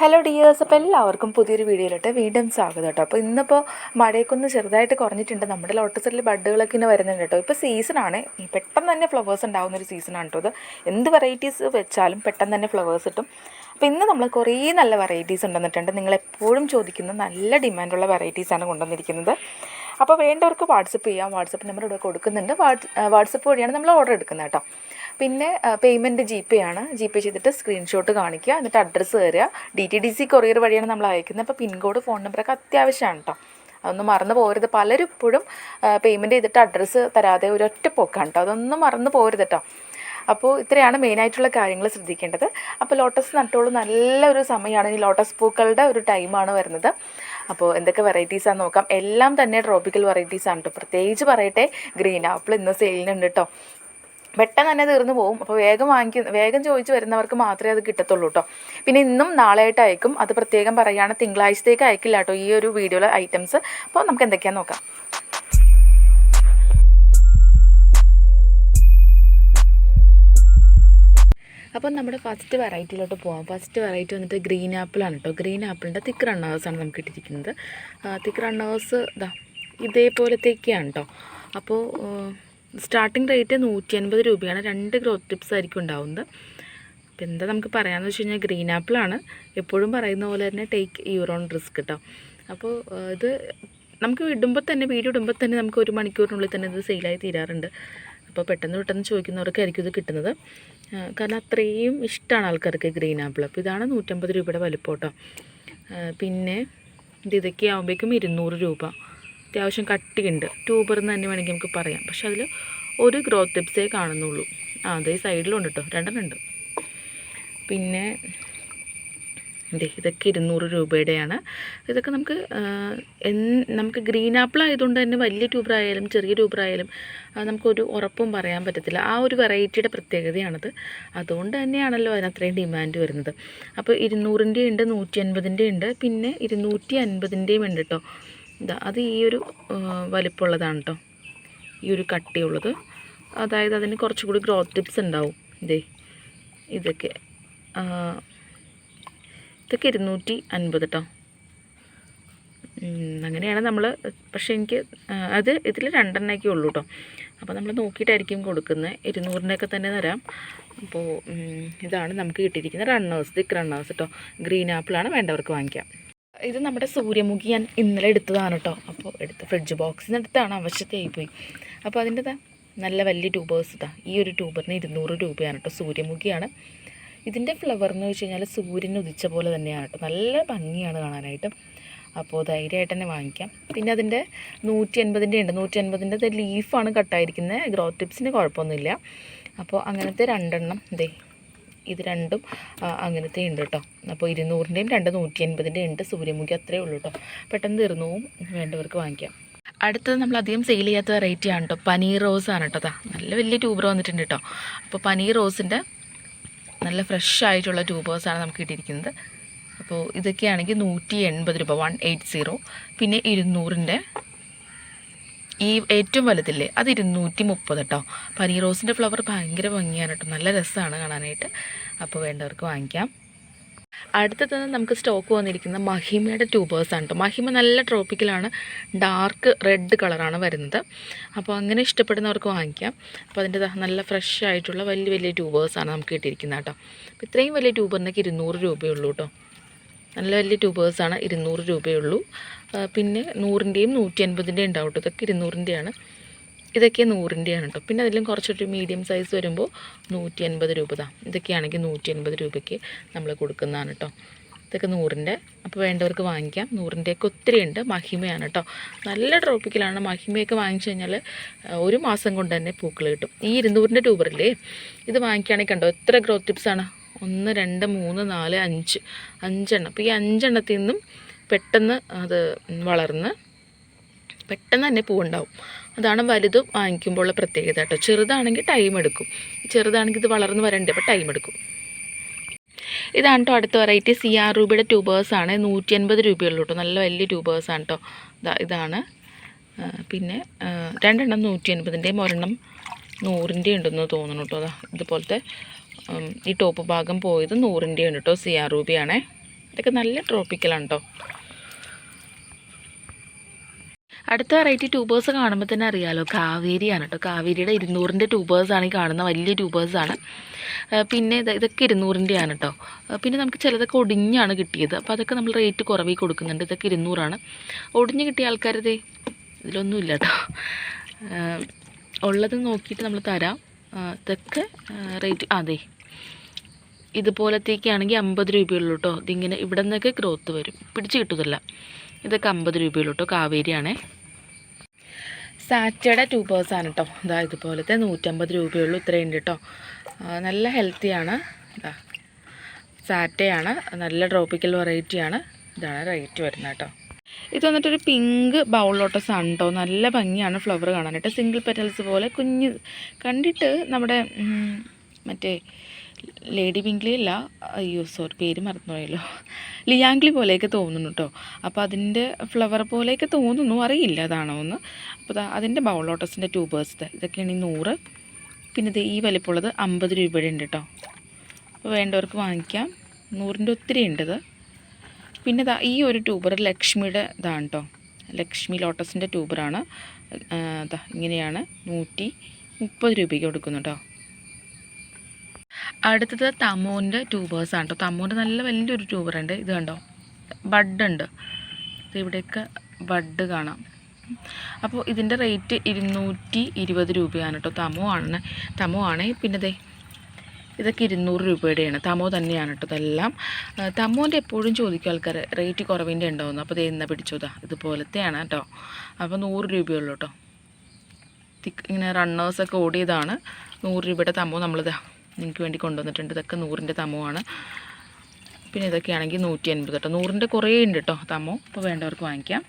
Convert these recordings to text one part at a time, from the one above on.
Hello dears അപ്പോൾ എല്ലാവർക്കും പുതിയൊരു വീഡിയോയിലോട്ട് വീണ്ടും സ്വാഗതം കേട്ടോ. അപ്പോൾ ഇന്നിപ്പോൾ മഴയൊക്കെ ഒന്ന് ചെറുതായിട്ട് കുറഞ്ഞിട്ടുണ്ട്. നമ്മുടെ ലോട്ടസിൽ ബഡുകളൊക്കെ ഇങ്ങനെ വരുന്നുണ്ട് കേട്ടോ. ഇപ്പോൾ സീസണാണ് പെട്ടെന്ന് തന്നെ ഫ്ലവേഴ്സ് ഉണ്ടാകുന്ന ഒരു സീസണാണ് കേട്ടോ ഇത്. എന്ത് വെറൈറ്റീസ് വെച്ചാലും പെട്ടെന്ന് തന്നെ ഫ്ലവേഴ്സ് കിട്ടും. അപ്പോൾ ഇന്ന് നമ്മൾ കുറേ നല്ല വെറൈറ്റീസ് കൊണ്ടുവന്നിട്ടുണ്ട് നിങ്ങൾ എപ്പോഴും ചോദിക്കുന്ന നല്ല ഡിമാൻഡുള്ള വെറൈറ്റീസാണ് കൊണ്ടുവന്നിരിക്കുന്നത്. അപ്പോൾ വേണ്ടവർക്ക് വാട്സപ്പ് ചെയ്യാം. വാട്സപ്പ് നമ്പർ ഇവിടെ കൊടുക്കുന്നുണ്ട്. വാട്സപ്പ് വഴിയാണ് നമ്മൾ ഓർഡർ എടുക്കുന്നത് കേട്ടോ. പിന്നെ പേയ്മെന്റ് ജി പേ ആണ്. ജി പേ ചെയ്തിട്ട് സ്ക്രീൻഷോട്ട് കാണിക്കുക. എന്നിട്ട് അഡ്രസ്സ് തരിക D T D C courier വഴിയാണ് നമ്മൾ അയക്കുന്നത്. അപ്പോൾ പിൻകോഡ് ഫോൺ നമ്പറൊക്കെ അത്യാവശ്യമാണ് കേട്ടോ. അതൊന്നും മറന്നു പോകരുത്. പലരും ഇപ്പോഴും പേയ്മെന്റ് ചെയ്തിട്ട് അഡ്രസ്സ് തരാതെ ഒരൊറ്റ പോക്കാണ് കേട്ടോ. അതൊന്നും മറന്നു പോകരുത് കേട്ടോ. അപ്പോൾ ഇത്രയാണ് മെയിനായിട്ടുള്ള കാര്യങ്ങൾ ശ്രദ്ധിക്കേണ്ടത്. അപ്പോൾ ലോട്ടസ് നട്ടോളൂ. നല്ലൊരു സമയമാണ്. ഈ ലോട്ടസ് പൂക്കളുടെ ഒരു ടൈമാണ് വരുന്നത്. അപ്പോൾ എന്തൊക്കെ വെറൈറ്റീസാണെന്ന് നോക്കാം. എല്ലാം തന്നെ ട്രോപ്പിക്കൽ വെറൈറ്റീസാണ് കേട്ടോ. പ്രത്യേകിച്ച് പറയട്ടെ ഗ്രീൻ ആപ്പിൾ ഇന്ന് സെയിലിനുണ്ട് കേട്ടോ. പെട്ടെന്ന് തന്നെ തീർന്നു പോകും അപ്പോൾ വേഗം വാങ്ങിക്കുന്ന വേഗം ചോദിച്ച് വരുന്നവർക്ക് മാത്രമേ അത് കിട്ടത്തുള്ളൂ കേട്ടോ പിന്നെ ഇന്നും നാളെയായിട്ട് അയക്കും. അത് പ്രത്യേകം പറയുകയാണ്. തിങ്കളാഴ്ചത്തേക്ക് അയക്കില്ല കേട്ടോ ഈ ഒരു വീഡിയോയിലെ ഐറ്റംസ് അപ്പോൾ നമുക്ക് എന്തൊക്കെയാണെന്ന് നോക്കാം. അപ്പം നമ്മുടെ ഫസ്റ്റ് വെറൈറ്റിയിലോട്ട് പോകാം ഫസ്റ്റ് വെറൈറ്റി വന്നിട്ട് ഗ്രീൻ ആപ്പിളാണ് കേട്ടോ ഗ്രീൻ ആപ്പിളിന്റെ തിക്ക് റണ്ണേഴ്സാണ് നമുക്ക് ഇട്ടിരിക്കുന്നത് തിക്ക് റണ്ണേഴ്സ് ഇതാ ഇതേപോലത്തേക്കാണ് കേട്ടോ അപ്പോൾ സ്റ്റാർട്ടിംഗ് റേറ്റ് നൂറ്റി അൻപത് രൂപയാണ്. രണ്ട് ഗ്രോത്ത് ടിപ്സ് ആയിരിക്കും ഉണ്ടാവുന്നത്. അപ്പോൾ എന്താ നമുക്ക് പറയാമെന്ന് വെച്ച് കഴിഞ്ഞാൽ ഗ്രീൻ ആപ്പിളാണ് എപ്പോഴും പറയുന്ന പോലെ തന്നെ ടേക്ക് യൂറോൺ റിസ്ക് കേട്ടോ അപ്പോൾ ഇത് നമുക്ക് ഇടുമ്പോൾ തന്നെ വീഡിയോ ഇടുമ്പോൾ തന്നെ നമുക്ക് ഒരു മണിക്കൂറിനുള്ളിൽ തന്നെ ഇത് സെയിലായി തീരാറുണ്ട്. അപ്പോൾ പെട്ടെന്ന് പെട്ടെന്ന് ചോദിക്കുന്നവർക്കായിരിക്കും ഇത് കിട്ടുന്നത്. കാരണം അത്രയും ഇഷ്ടമാണ് ആൾക്കാർക്ക് ഗ്രീൻ ആപ്പിൾ അപ്പോൾ ഇതാണ് നൂറ്റമ്പത് രൂപയുടെ വലിപ്പം കേട്ടോ പിന്നെ ഇത് ഇതൊക്കെ ആകുമ്പോഴേക്കും ഇരുന്നൂറ് രൂപ. അത്യാവശ്യം കട്ടിയുണ്ട്. ട്യൂബർ എന്ന് തന്നെ വേണമെങ്കിൽ നമുക്ക് പറയാം. പക്ഷെ അതിൽ ഒരു ഗ്രോത്ത് ടിപ്സേ കാണുന്നുള്ളൂ. ആ അതേ സൈഡിലുണ്ട് കേട്ടോ രണ്ടെണ്ണം ഉണ്ട്. പിന്നെ അതെ ഇതൊക്കെ ഇരുന്നൂറ് രൂപയുടെയാണ്. ഇതൊക്കെ നമുക്ക് നമുക്ക് ഗ്രീൻ ആപ്പിൾ ആയതുകൊണ്ട് തന്നെ വലിയ ട്യൂബറായാലും ചെറിയ ട്യൂബറായാലും നമുക്കൊരു ഉറപ്പും പറയാൻ പറ്റത്തില്ല. ആ ഒരു വെറൈറ്റിയുടെ പ്രത്യേകതയാണത്. അതുകൊണ്ട് തന്നെയാണല്ലോ അതിനത്രയും ഡിമാൻഡ് വരുന്നത്. അപ്പോൾ ഇരുന്നൂറിന്റെ ഉണ്ട് നൂറ്റി അൻപതിന്റെ ഉണ്ട്. പിന്നെ ഇരുന്നൂറ്റി അൻപതിന്റെയും ഉണ്ട് കേട്ടോ ഇതാ അത് ഈ ഒരു വലിപ്പമുള്ളതാണ് കേട്ടോ ഈ ഒരു കട്ടിയുള്ളത്. അതായത് അതിന് കുറച്ചുകൂടി ഗ്രോത്ത് ടിപ്സ് ഉണ്ടാവും. ഇതേ ഇതൊക്കെ ഇതൊക്കെ ഇരുന്നൂറ്റി അൻപത് കേട്ടോ അങ്ങനെയാണ് നമ്മൾ പക്ഷേ എനിക്ക് അത് ഇതിൽ രണ്ടെണ്ണയൊക്കെ ഉള്ളൂ കേട്ടോ അപ്പോൾ നമ്മൾ നോക്കിയിട്ടായിരിക്കും കൊടുക്കുന്നത്. ഇരുന്നൂറിന്റെയൊക്കെ തന്നെ തരാം. അപ്പോൾ ഇതാണ് നമുക്ക് കിട്ടിയിരിക്കുന്ന റണ്ണേഴ്സ് തിക്ക് റണ്ണേഴ്സ് കേട്ടോ ഗ്രീൻ ആപ്പിളാണ് വേണ്ടവർക്ക് വാങ്ങിക്കാം. ഇത് നമ്മുടെ സൂര്യമുഖി ഞാൻ ഇന്നലെ എടുത്തതാണ് കേട്ടോ. അപ്പോൾ എടുത്ത് ഫ്രിഡ്ജ് ബോക്സിൽ നിന്ന് എടുത്താണ് പോയി അപ്പോൾ അതിന്റെ നല്ല വലിയ ട്യൂബേഴ്സ് ഇതാ. ഈ ഒരു ട്യൂബറിന് ഇരുന്നൂറ് രൂപയാണ് കേട്ടോ സൂര്യമുഖിയാണ്. ഇതിന്റെ ഫ്ലവർ എന്ന് വെച്ച് കഴിഞ്ഞാൽ സൂര്യൻ ഉദിച്ച പോലെ തന്നെയാണ് കേട്ടോ. നല്ല ഭംഗിയാണ് കാണാനായിട്ട്. അപ്പോൾ ധൈര്യമായിട്ട് തന്നെ വാങ്ങിക്കാം. പിന്നെ അതിന്റെ നൂറ്റി എൺപതിന്റെ ഉണ്ട് നൂറ്റി എൺപതിന്റെ ലീഫാണ് കട്ടായിരിക്കുന്നത് ഗ്രോത്ത് ടിപ്സിന് കുഴപ്പമൊന്നുമില്ല. അപ്പോൾ അങ്ങനത്തെ രണ്ടെണ്ണം ഇതേ ഇത് രണ്ടും അങ്ങനത്തെ ഉണ്ട് കേട്ടോ അപ്പോൾ ഇരുന്നൂറിന്റെയും രണ്ട് നൂറ്റി അൻപതിന്റെ ഉണ്ട് സൂര്യമുഖി അത്രയേ ഉള്ളൂ കേട്ടോ പെട്ടെന്ന് തീർന്നവും. വേണ്ടവർക്ക് വാങ്ങിക്കാം. അടുത്തത് നമ്മൾ അധികം സെയിൽ ചെയ്യാത്ത വെറൈറ്റി ആണ് കേട്ടോ പനീർ റോസ് ആണ് കേട്ടോ നല്ല വലിയ ട്യൂബർ വന്നിട്ടുണ്ട് കേട്ടോ അപ്പോൾ പനീർ റോസിന്റെ നല്ല ഫ്രഷ് ആയിട്ടുള്ള ട്യൂബേഴ്സാണ് നമുക്ക് കിട്ടിയിരിക്കുന്നത്. അപ്പോൾ ഇതൊക്കെയാണെങ്കിൽ നൂറ്റി എൺപത് രൂപ വൺ എയ്റ്റ് സീറോ പിന്നെ ഇരുന്നൂറിന്റെ ഈ ഏറ്റവും വലുതില്ലേ? അത് ഇരുന്നൂറ്റി മുപ്പത് കേട്ടോ പനീർ റോസിന്റെ ഫ്ലവർ ഭയങ്കര ഭംഗിയാണ് കേട്ടോ നല്ല രസമാണ് കാണാനായിട്ട്. അപ്പോൾ വേണ്ടവർക്ക് വാങ്ങിക്കാം. അടുത്തത് നമുക്ക് സ്റ്റോക്ക് വന്നിരിക്കുന്ന മഹിമയുടെ ആണ് കേട്ടോ മഹിമ നല്ല ട്രോപ്പിക്കലാണ്. ഡാർക്ക് റെഡ് കളറാണ് വരുന്നത്. അപ്പോൾ അങ്ങനെ ഇഷ്ടപ്പെടുന്നവർക്ക് വാങ്ങിക്കാം. അപ്പോൾ അതിന്റെ നല്ല ഫ്രഷ് ആയിട്ടുള്ള വലിയ വലിയ ട്യൂബേഴ്സാണ് നമുക്ക് കിട്ടിയിരിക്കുന്നത് കേട്ടോ അപ്പോൾ ഇത്രയും വലിയ ട്യൂബറിനൊക്കെ ഇരുന്നൂറ് രൂപയുള്ളൂ കേട്ടോ നല്ല വലിയ ട്യൂബേഴ്സാണ് ഇരുന്നൂറ് രൂപയുള്ളൂ പിന്നെ നൂറിന്റെയും നൂറ്റി അൻപതിന്റെയും ഉണ്ടാവും കേട്ടോ ഇതൊക്കെ ഇരുന്നൂറിന്റെയാണ് ഇതൊക്കെ നൂറിന്റെയാണ് കേട്ടോ പിന്നെ അതിലും കുറച്ചൊരു മീഡിയം സൈസ് വരുമ്പോൾ നൂറ്റി അൻപത് രൂപ താ ഇതൊക്കെയാണെങ്കിൽ നൂറ്റി അൻപത് രൂപയ്ക്ക് നമ്മൾ കൊടുക്കുന്നതാണ് കേട്ടോ ഇതൊക്കെ നൂറിന്റെ അപ്പോൾ വേണ്ടവർക്ക് വാങ്ങിക്കാം. നൂറിന്റെയൊക്കെ ഒത്തിരി ഉണ്ട് മഹിമയാണ് കേട്ടോ നല്ല ട്രോപ്പിക്കലാണ് മഹിമയൊക്കെ വാങ്ങിച്ചു കഴിഞ്ഞാൽ ഒരു മാസം കൊണ്ട് തന്നെ പൂക്കൾ കിട്ടും. ഈ ഇരുന്നൂറിന്റെ ട്യൂബറില്ലേ ഇത് വാങ്ങിക്കുകയാണെങ്കിൽ കണ്ടോ എത്ര ഗ്രോത്ത് ടിപ്സാണ് ഒന്ന് രണ്ട് മൂന്ന് നാല് അഞ്ച്. അഞ്ചെണ്ണം. അപ്പോൾ ഈ അഞ്ചെണ്ണത്തിൽ നിന്നും പെട്ടെന്ന് അത് വളർന്ന് പെട്ടെന്ന് തന്നെ പൂവുണ്ടാവും. അതാണ് വലുത് വാങ്ങിക്കുമ്പോഴുള്ള പ്രത്യേകത കേട്ടോ. ചെറുതാണെങ്കിൽ ടൈം എടുക്കും. ചെറുതാണെങ്കിൽ ഇത് വളർന്ന് വരണ്ടേ അപ്പോൾ ടൈം എടുക്കും. ഇതാണ് കേട്ടോ അടുത്ത വെറൈറ്റി സി ആർ രൂപയുടെ ട്യൂബേഴ്സാണ് നൂറ്റി അൻപത് രൂപയുള്ളൂ കേട്ടോ നല്ല വലിയ ട്യൂബേഴ്സാണ് കേട്ടോ ഇതാണ്. പിന്നെ രണ്ടെണ്ണം നൂറ്റി അൻപതിന്റെയും ഒരെണ്ണം നൂറിന്റെ ഉണ്ടെന്ന് തോന്നുന്നു കേട്ടോ അതാ ഇതുപോലത്തെ ഈ ടോപ്പ് ഭാഗം പോയത് നൂറിന്റെ ഉണ്ട് കേട്ടോ സി ആർ രൂപയാണേ ഇതൊക്കെ നല്ല ട്രോപ്പിക്കലാണ് കേട്ടോ അടുത്ത വെറൈറ്റി ട്യൂബേഴ്സ് കാണുമ്പോൾ തന്നെ അറിയാമല്ലോ കാവേരിയാണ് കേട്ടോ കാവേരിയുടെ ഇരുന്നൂറിന്റെ ട്യൂബേഴ്സാണ് ഈ കാണുന്ന വലിയ ട്യൂബേഴ്സാണ് പിന്നെ ഇത് ഇതൊക്കെ ഇരുന്നൂറിന്റെയാണ് കേട്ടോ പിന്നെ നമുക്ക് ചിലതൊക്കെ ഒടിഞ്ഞാണ് കിട്ടിയത്. അപ്പോൾ അതൊക്കെ നമ്മൾ റേറ്റ് കുറവിൽ കൊടുക്കുന്നുണ്ട്. ഇതൊക്കെ ഇരുന്നൂറാണ്. ഒടിഞ്ഞ് കിട്ടിയ ആൾക്കാരതേ ഇതിലൊന്നുമില്ല കേട്ടോ ഉള്ളത് നോക്കിയിട്ട് നമ്മൾ തരാം. ഇതൊക്കെ റേറ്റ് അതെ. ഇതുപോലത്തേക്കാണെങ്കിൽ അമ്പത് രൂപയുള്ളൂ കേട്ടോ ഇതിങ്ങനെ ഇവിടെ നിന്നൊക്കെ ഗ്രോത്ത് വരും. പിടിച്ച് കിട്ടുന്നില്ല ഇതൊക്കെ അമ്പത് രൂപയുള്ളൂ കേട്ടോ കാവേരിയാണേ. സാറ്റയുടെ പേഴ്സാണ് കേട്ടോ ഇതാ ഇതുപോലത്തെ നൂറ്റമ്പത് രൂപയുള്ളൂ ഇത്രയും ഉണ്ട് കേട്ടോ നല്ല ഹെൽത്തിയാണ് ഇതാ സാറ്റയാണ് നല്ല ട്രോപ്പിക്കൽ വെറൈറ്റിയാണ് ഇതാണ് റേറ്റ് വരുന്നത് കേട്ടോ ഇത് വന്നിട്ടൊരു പിങ്ക് ബൗൾ ലോട്ടസ് ആണ് കേട്ടോ നല്ല ഭംഗിയാണ് ഫ്ലവർ കാണാനായിട്ട്. സിംഗിൾ പെറ്റൽസ് പോലെ കുഞ്ഞ് കണ്ടിട്ട് നമ്മുടെ മറ്റേ ലേഡി പിങ്ക്ലി അല്ല അയ്യോ സോറി പേര് മറന്നുപോയല്ലോ. ലിയാങ്ക്ലി പോലെയൊക്കെ തോന്നുന്നു കേട്ടോ അപ്പോൾ അതിന്റെ ഫ്ലവർ പോലെയൊക്കെ തോന്നുന്നു അറിയില്ല അതാണോ എന്ന്. അപ്പോൾ അതിന്റെ ബൗൾ ലോട്ടസിന്റെ ട്യൂബേഴ്സ് ഇതൊക്കെയാണ് ഈ നൂറ്. പിന്നെ ഇത് ഈ വലിപ്പമുള്ളത് അമ്പത് രൂപയുടെ ഉണ്ട് കേട്ടോ അപ്പോൾ വേണ്ടവർക്ക് വാങ്ങിക്കാം. നൂറിന്റെ ഒത്തിരി ഉണ്ട് ഇത്. പിന്നെ ദാ ഈ ഒരു ട്യൂബർ ലക്ഷ്മിയുടെ ഇതാണ് കേട്ടോ ലക്ഷ്മി ലോട്ടസിന്റെ ട്യൂബറാണ് ഇങ്ങനെയാണ് നൂറ്റി മുപ്പത് രൂപയ്ക്ക് കൊടുക്കുന്നു കേട്ടോ അടുത്തത് തമോന്റെ ആണ് കേട്ടോ തമോന്റെ നല്ല വലിയൊരു ട്യൂബറുണ്ട് ഇത് കണ്ടോ? ബഡ് ഉണ്ട്. ഇവിടെയൊക്കെ ബഡ് കാണാം. അപ്പോൾ ഇതിന്റെ റേറ്റ് ഇരുന്നൂറ്റി ഇരുപത് രൂപയാണ് കേട്ടോ തമോ ആണ്. തമോ ആണ്. പിന്നെ ദേ ഇതൊക്കെ ഇരുന്നൂറ് രൂപയുടെയാണ്. തമോ തന്നെയാണ് കേട്ടോ ഇതെല്ലാം. തമോന്റെ എപ്പോഴും ചോദിക്കും ആൾക്കാർ റേറ്റ് കുറവിന്റെ ഉണ്ടാവുന്നു അപ്പോൾ ഇത് എന്നാ പിടിച്ചോതാ ഇതുപോലത്തെയാണ് കേട്ടോ അപ്പോൾ നൂറ് രൂപയുള്ളൂ കേട്ടോ തിക്ക് ഇങ്ങനെ റണ്ണേഴ്സൊക്കെ ഓടിയതാണ്. നൂറ് രൂപയുടെ തമോ നമ്മളിതാ നിങ്ങൾക്ക് വേണ്ടി കൊണ്ടുവന്നിട്ടുണ്ട്. ഇതൊക്കെ നൂറിന്റെ തമോ ആണ് പിന്നെ ഇതൊക്കെയാണെങ്കിൽ നൂറ്റി അൻപത് കേട്ടോ. നൂറിന്റെ കുറേ ഉണ്ട് കേട്ടോ തമോ. അപ്പോൾ വേണ്ടവർക്ക് വാങ്ങിക്കാം.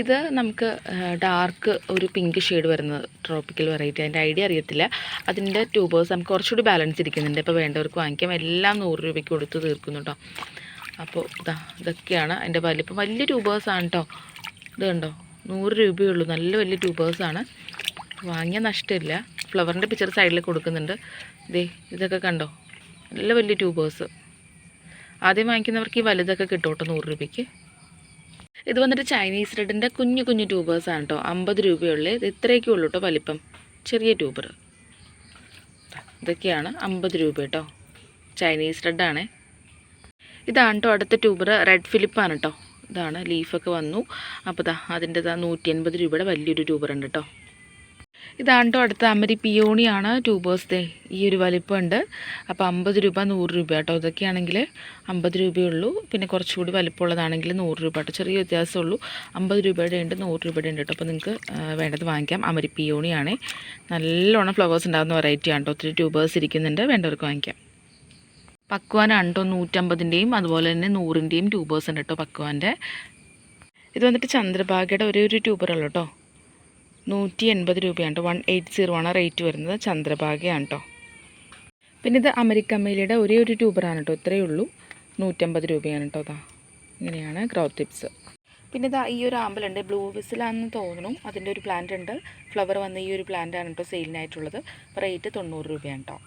ഇത് നമുക്ക് ഡാർക്ക് ഒരു പിങ്ക് ഷെയ്ഡ് വരുന്നത് ട്രോപ്പിക്കൽ വെറൈറ്റി അതിന്റെ ഐഡിയ അറിയത്തില്ല. അതിന്റെ ട്യൂബേഴ്സ് നമുക്ക് കുറച്ചുകൂടി ബാലൻസ് ഇരിക്കുന്നുണ്ട്. ഇപ്പോൾ വേണ്ടവർക്ക് വാങ്ങിക്കാം. എല്ലാം നൂറ് രൂപയ്ക്ക് കൊടുത്ത് തീർക്കുന്നു കേട്ടോ. അപ്പോൾ ഇതാ ഇതൊക്കെയാണ് അതിന്റെ വലിപ്പം വലിയ ട്യൂബേഴ്സാണ് കേട്ടോ. ഇത് കണ്ടോ? നൂറ് രൂപയേ ഉള്ളൂ. നല്ല വലിയ ട്യൂബേഴ്സാണ് വാങ്ങിയാൽ നഷ്ടമില്ല. ഫ്ലവറിന്റെ പിക്ചർ സൈഡിൽ കൊടുക്കുന്നുണ്ട്. ദേ ഇതൊക്കെ കണ്ടോ? നല്ല വലിയ ട്യൂബേഴ്സ് ആദ്യം വാങ്ങിക്കുന്നവർക്ക് ഈ വലുതൊക്കെ കിട്ടും കേട്ടോ നൂറ് രൂപയ്ക്ക്? ഇത് വന്നിട്ട് ചൈനീസ് റെഡിന്റെ കുഞ്ഞു കുഞ്ഞു ട്യൂബേഴ്സാണ് കേട്ടോ അമ്പത് രൂപയുള്ളേ. ഇത് ഇത്രയൊക്കെ ഉള്ളൂ കേട്ടോ വലിപ്പം. ചെറിയ ട്യൂബർ ഇതൊക്കെയാണ് അമ്പത് രൂപ കേട്ടോ ചൈനീസ് റെഡാണേ ഇതാണ് കേട്ടോ അടുത്ത ട്യൂബർ റെഡ് ഫിലിപ്പാണ് കേട്ടോ ഇതാണ്. ലീഫൊക്കെ വന്നു. അപ്പോൾ ദാ അതിന്റെ ദാ നൂറ്റി അൻപത് രൂപയുടെ വലിയൊരു ട്യൂബർ ഉണ്ട് കേട്ടോ ഇതാണ് കേട്ടോ അടുത്ത അമരി പിയോണിയാണ് ട്യൂബേഴ്സ് ഡേ. ഈ ഒരു വലിപ്പമുണ്ട്. അപ്പോൾ അമ്പത് രൂപ നൂറ് രൂപ കേട്ടോ ഇതൊക്കെയാണെങ്കിൽ അമ്പത് രൂപയുള്ളൂ. പിന്നെ കുറച്ചുകൂടി വലിപ്പമുള്ളതാണെങ്കിൽ നൂറ് രൂപ കേട്ടോ ചെറിയ വ്യത്യാസമുള്ളൂ. അമ്പത് രൂപയുടെ ഉണ്ട് നൂറ് രൂപയുടെ ഉണ്ട് കേട്ടോ അപ്പോൾ നിങ്ങൾക്ക് വേണ്ടത് വാങ്ങിക്കാം. അമരി പിയോണിയാണേ. നല്ലോണം ഫ്ലവേഴ്സ് ഉണ്ടാകുന്ന വെറൈറ്റി ആണ് കേട്ടോ ഒത്തിരി ട്യൂബേഴ്സ് ഇരിക്കുന്നുണ്ട്. വേണ്ടവർക്ക് വാങ്ങിക്കാം. പക്വാനാണ് കേട്ടോ നൂറ്റമ്പതിന്റെയും അതുപോലെ തന്നെ നൂറിന്റെയും ട്യൂബേഴ്സ് ഉണ്ട് കേട്ടോ പക്വാന്റെ ഇത് വന്നിട്ട് ചന്ദ്രഭാഗയുടെ ഒരേ ഒരു ട്യൂബറുള്ളൂ കേട്ടോ നൂറ്റി എൺപത് രൂപയാണ്. കേട്ടോ വൺ എയ്റ്റ് സീറോ ആണ് റേറ്റ് വരുന്നത്. ചന്ദ്രഭാഗയാണ് കേട്ടോ പിന്നെ ഇത് അമരിക്കമ്മയിലയുടെ ഒരേ ഒരു ട്യൂബറാണ് കേട്ടോ ഇത്രയേ ഉള്ളൂ. നൂറ്റമ്പത് രൂപയാണ് കേട്ടോ അതാ ഇങ്ങനെയാണ് ക്രൗത്ത് ടിപ്സ് പിന്നെ ഇതാ ഈ ഒരു ആമ്പലുണ്ട് ബ്ലൂ വിസിലാണെന്ന് തോന്നുന്നു. അതിന്റെ ഒരു പ്ലാന്റ് ഉണ്ട്. ഫ്ലവർ വന്ന ഈ ഒരു പ്ലാന്റാണ് കേട്ടോ സെയിലിനായിട്ടുള്ളത് റേറ്റ് തൊണ്ണൂറ് രൂപയാണ് കേട്ടോ